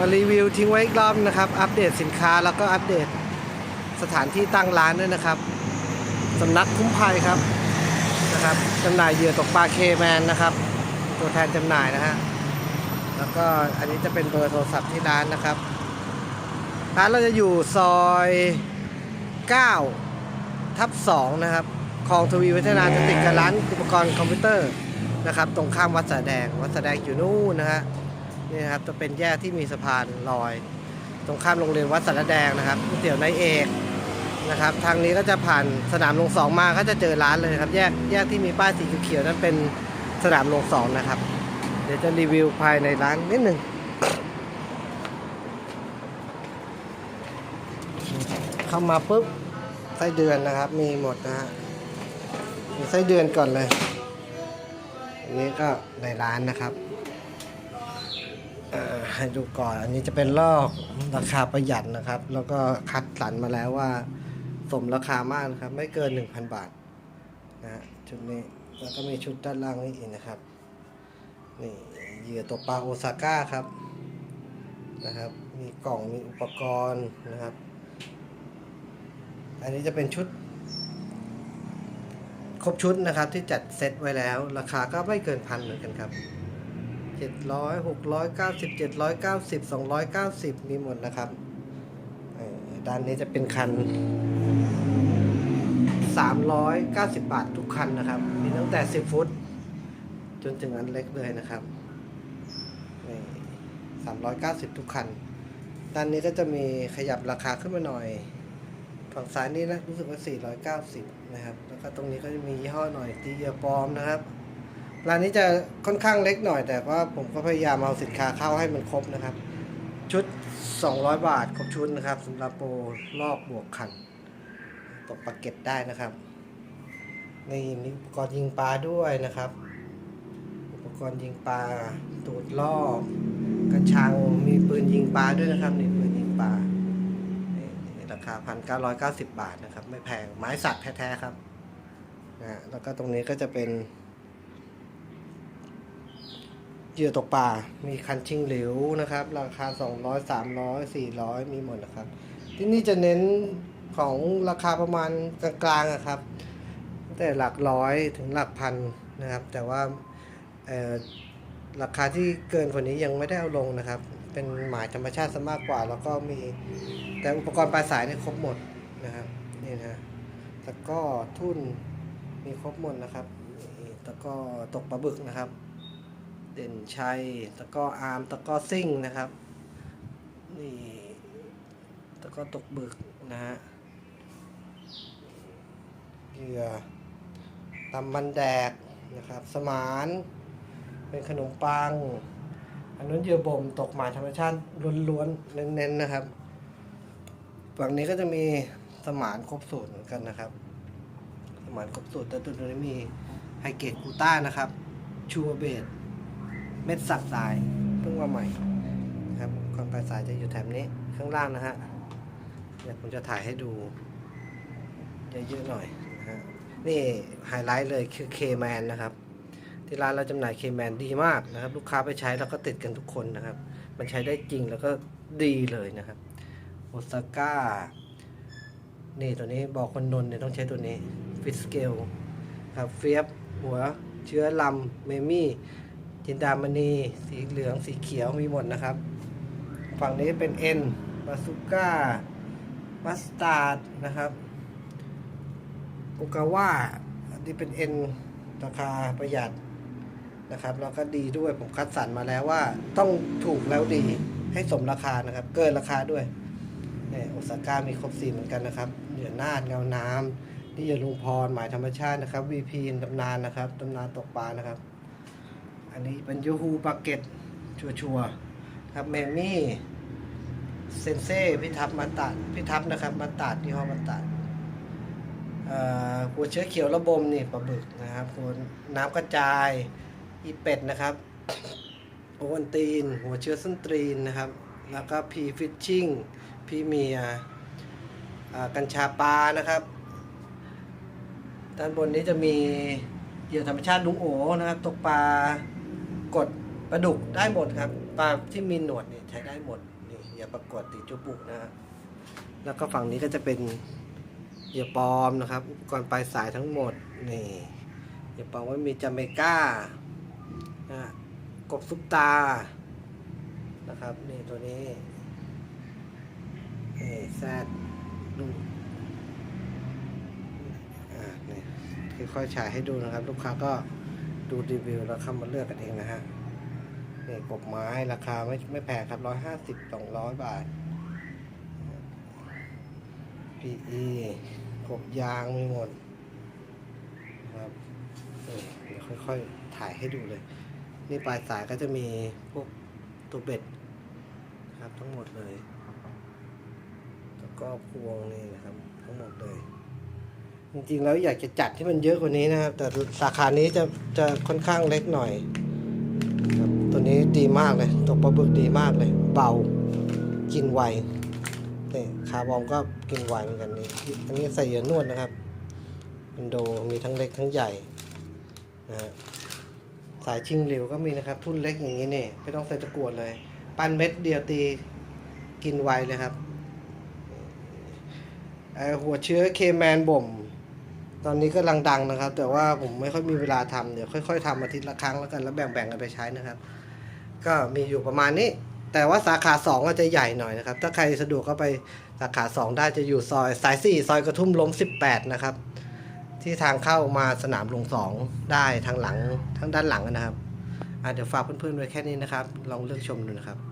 มารีวิวทิ้งไว้อีกรอบนะครับ อัปเดตสินค้าแล้วก็อัปเดตสถานที่ตั้งร้านด้วยนะครับสำนักคุ้มภัยครับนะครับจำหน่ายเหยื่อตกปลาเคแมนนะครับ ตัวแทนจำหน่ายนะฮะแล้วก็อันนี้จะเป็นเบอร์โทรศัพท์ที่ร้านนะครับ ร้านเราจะอยู่ซอย9ทับ2นะครับคลองทวีวัฒนาจะติดกับร้านอุปกรณ์คอมพิวเตอร์นะครับ ตรงข้ามวัดสาแดง วัดสาแดงอยู่นู่นนะฮะ นี่นะครับจะเป็นแยกที่มีสะพานลอย ตรงข้ามโรงเรียนวัดสารแดงนะครับก๋วยเตี๋ยวนายเอกนะครับ ทางนี้ก็จะผ่านสนามลงสองมาก็จะเจอร้านเลยครับ แยกแยกที่มีป้ายสีเขียวนั้นเป็นสนามลงสองนะครับ เดี๋ยวจะรีวิวภายในร้านนิดหนึ่งเข้ามาปุ๊บไส้เดือนนะครับ มีหมดนะฮะมีไส้เดือนก่อนเลยอันนี้ก็ในร้านนะครับ ให้ดูก่อน อันนี้จะเป็นลอกราคาประหยัดนะครับ แล้วก็คัดสรรมาแล้วว่า สมราคามากนะครับ ไม่เกิน 1,000 บาทนะฮะชุดนี้แล้วก็มีชุดด้านล่างนี่อีกนะครับ นี่เหยื่อตกปลาโอซาก้าครับนะครับ มีกล่องมีอุปกรณ์นะครับ อันนี้จะเป็นชุด ครบชุดนะครับที่จัดเซตไว้แล้ว ราคาก็ไม่เกินพันเหมือนกันครับ เจ็ดร้อยหกร้อยเก้าสิบเจ็ดร้อยเก้าสิบสองร้อยเก้าสิบมีหมดนะครับด้านนี้จะเป็นคันสามร้อยเก้าสิบบาททุกคันนะครับ มีตั้งแต่สิบฟุต จนถึงอันเล็กเลยนะครับสามร้อยเก้าสิบทุกคัน ด้านนี้ก็จะมีขยับราคาขึ้นมาหน่อย ฝั่งซ้ายนี่นะรู้สึกว่า490นะครับ แล้วก็ตรงนี้ก็จะมียี่ห้อหน่อยตีเยอปลอมนะครับ ร้านนี้จะค่อนข้างเล็กหน่อย แต่ว่าผมก็พยายามเอาสินค้าเข้าให้มันครบนะครับ ชุด 200 บาทครบชุดนะครับสำหรับโปรลอกบวกขันตกปลาเก็ตได้นะครับนี่มีอุปกรณ์ยิงปลาด้วยนะครับ อุปกรณ์ยิงปลาตูดลอกกระชังมีปืนยิงปลาด้วยนะครับนี่ปืนยิงปลาราคาพันเก้าร้อยเก้าสิบบาทนะครับ ไม่แพงไม้สักแท้ๆครับนะฮะแล้วก็ตรงนี้ก็จะเป็น เหยื่อตกปลา มีคันชิงหลิวนะครับ ราคาสองร้อยสามร้อยสี่ร้อยมีหมดนะครับ ที่นี่จะเน้นของราคาประมาณกลางๆอะครับตั้งแต่หลักร้อยถึงหลักพันนะครับ แต่ว่าราคาที่เกินกว่านี้ยังไม่ได้เอาลงนะครับ เป็นหมายธรรมชาติซะมากกว่า แล้วก็มีแต่อุปกรณ์ปลายสายเนี่ยครบหมดนะครับนี่นะตะกร้อทุ่นมีครบหมดนะครับนี่ตะกร้อตกปลาบึกนะครับ ด่นชัยตะก้ออาร์มตะก้อซิ่งนะครับ นี่ตะก้อตกบึกนะฮะเหยื่อตำมันแดกนะครับ สมานเป็นขนมปัง อันนั้นเหยื่อบ่มตกหมายธรรมชาติล้วนๆ เน้นๆนะครับฝั่งนี้ก็จะมีสมานครบสูตรเหมือนกันนะครับ สมานครบสูตรแต่ตัวนี้มีไฮเกตกูต้านะครับ ชูเบด ม็ดสักทรายเพิ่งมาใหม่ครับคอนปลายสายจะอยู่แถบนี้ข้างล่างนะฮะเดี๋ยวผมจะถ่ายให้ดูเยอะๆหน่อยนะฮะนี่ไฮไลท์เลยคือเคแมนนะครับ ที่ร้านเราจำหน่ายเคแมนดีมากนะครับ ลูกค้าไปใช้แล้วก็ติดกันทุกคนนะครับ มันใช้ได้จริงแล้วก็ดีเลยนะครับโอซาก้านี่ตัวนี้บอกคนนนเนี่ยต้องใช้ตัวนี้ฟิสเกลครับเฟียบหัวเชื้อลำเมมี่ จินดามณี สีเหลือง สีเขียวมีหมดนะครับ ฝั่งนี้เป็นเอ็นบาซูก้า มัสตาร์ดนะครับโอกาว่าอันนี้เป็นเอ็นราคาประหยัดนะครับ แล้วก็ดีด้วยผมคัดสรรมาแล้วว่าต้องถูกแล้วดีให้สมราคานะครับ เกินราคาด้วยเนี่ยโอซาก้ามีครบสีเหมือนกันนะครับ เหยื่อนาดเงาน้ำนี่เหยื่อลุงพรหมายธรรมชาตินะครับ VP ตำนานนะครับตำนานตกปลานะครับ อันนี้เป็นยูฮูปาเก็ตชัวชัวร์ๆครับเมมี่เซนเซ่พิทับมาตัดพิทับนะครับมาตัดที่ห้องมาตัดหัวเชื้อเขียวระบมนี่ปลาบึกนะครับหัวน้ำกระจายอีเป็ดนะครับโอวันตีน หัวเชื้อส้นตรีนนะครับ แล้วก็พีฟิชชิ่งพีเมียกัญชาปลานะครับด้านบนนี้จะมีเหยื่อธรรมชาติลุงโอนะครับ ตกปลา กดปลาดุกได้หมดครับปลาที่มีหนวดเนี่ยใช้ได้หมดนี่อย่าประกวดติดจุบุนะฮะแล้วก็ฝั่งนี้ก็จะเป็นเหยื่อปลอมนะครับอุปกรณ์ปลายสายทั้งหมดนี่เหยื่อปลอมก็มีจาเมก้านะฮะกบซุปตานะครับนี่ตัวนี้นี่แซดดูอ่านี่ค่อยๆฉายให้ดูนะครับ ลูกค้าก็ ดูรีวิวแล้วเข้ามาเลือกกันเองนะฮะนี่กบไม้ราคาไม่ไม่แพงครับร้อยห้าสิบสองร้อยบาท PE กบยางมีหมดนะครับเดี๋ยวค่อยๆ ถ่ายให้ดูเลย นี่ปลายสายก็จะมีพวกตัวเบ็ดครับทั้งหมดเลย แล้วก็พวงนี่นะครับ ทั้งหมดเลย จริงๆแล้วอยากจะจัดที่มันเยอะกว่านี้นะครับ แต่สาขานี้จะจะค่อนข้างเล็กหน่อยครับตัวนี้ดีมากเลยตัวปลาบึกดีมากเลย เบากินไวนี่คาร์บอมก็กินไวเหมือนกันนี่อันนี้ใส่เหยื่อนวดนะครับเป็นโดมีทั้งเล็กทั้งใหญ่นะฮะสายชิงเหลวก็มีนะครับ ทุ่นเล็กอย่างนี้นี่ไม่ต้องใส่ตะกรวดเลย ปั้นเม็ดเดียวตีกินไวเลยครับไอหัวเชื้อเคแมนบ่ม ตอนนี้ก็ลังดังนะครับ แต่ว่าผมไม่ค่อยมีเวลาทำเดี๋ยวค่อยๆทำอาทิตย์ละครั้งแล้วกันแล้วแบ่งๆกันไปใช้นะครับ ก็มีอยู่ประมาณนี้ แต่ว่าสาขา2ก็จะใหญ่หน่อยนะครับ ถ้าใครสะดวกก็ไปสาขา 2 ได้จะอยู่ซอยสาย 4 ซอยกระทุ่มล้ม 18 นะครับ ที่ทางเข้ามาสนามหลวงได้ทางหลังทางด้านหลังนะครับเดี๋ยวฝากเพื่อนๆไว้แค่นี้นะครับ ลองเลือกชมดูนะครับ